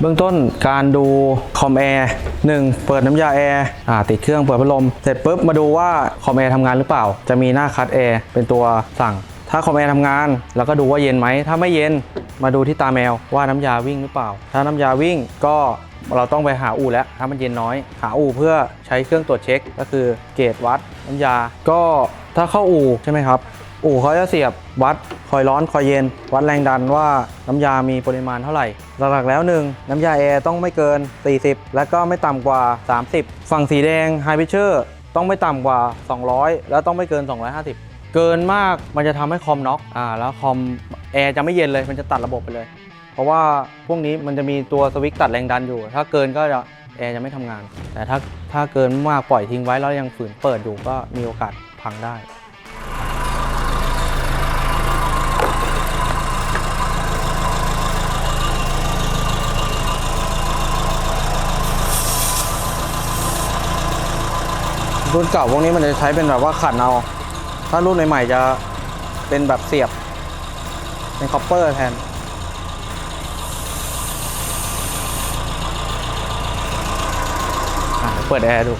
เบื้องต้นการดูคอมแอร์หนึ่งเปิดน้ำยาแอร์ติดเครื่องเปิดพัดลม เสร็จปุ๊บมาดูว่าคอมแอร์ทำงานหรือเปล่า จะมีหน้าคัดแอร์เป็นตัวสั่ง ถ้าคอมแอร์ทำงานแล้วก็ดูว่าเย็นไหม ถ้าไม่เย็นมาดูที่ตาแมวว่าน้ำยาวิ่งหรือเปล่า ถ้าน้ำยาวิ่งก็เราต้องไปหาอู่แล้ว ถ้ามันเย็นน้อย หาอู่เพื่อใช้เครื่องตรวจเช็ค ก็คือเกจวัดน้ำยา ก็ถ้าเข้าอู่ใช่ไหมครับ อู่เขาจะเสียบวัดคอยร้อนคอยเย็น วัดแรงดันว่าน้ำยามีปริมาณเท่าไหร่ หลักๆแล้วหนึ่งน้ำยาแอร์ต้องไม่เกิน 40 แล้วก็ไม่ต่ำกว่า 30 ฝั่งสีแดงไฮพิเชอร์ต้องไม่ต่ำกว่า 200 แล้วต้องไม่เกิน 250 เกินมากมันจะทำให้คอมน็อกอ่าแล้วคอมแอร์จะไม่เย็นเลยมันจะตัดระบบไปเลย เพราะว่าพวกนี้มันจะมีตัวสวิตช์ตัดแรงดันอยู่ ถ้าเกินก็จะแอร์จะไม่ทำงาน แต่ถ้าถ้าเกินมากปล่อยทิ้งไว้แล้วยังฝืนเปิดอยู่ก็มีโอกาสพังได้ รุ่นเก่าพวกนี้มันจะใช้เป็นแบบว่าขัดเอา ถ้ารุ่นใหม่ๆจะเป็นแบบเสียบ เป็นคอปเปอร์แทนเปิดแอร์ดู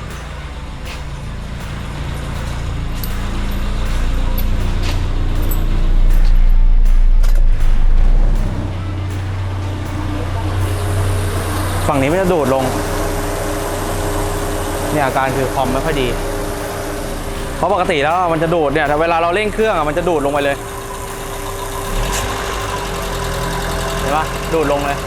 ฝั่งนี้มันจะดูดลง เนี่ยอาการคือคอมไม่ค่อยดี เพราะปกติแล้วมันจะดูดเนี่ยแต่เวลาเราเร่งเครื่องอะมันจะดูดลงไปเลย เห็นปะดูดลงเลย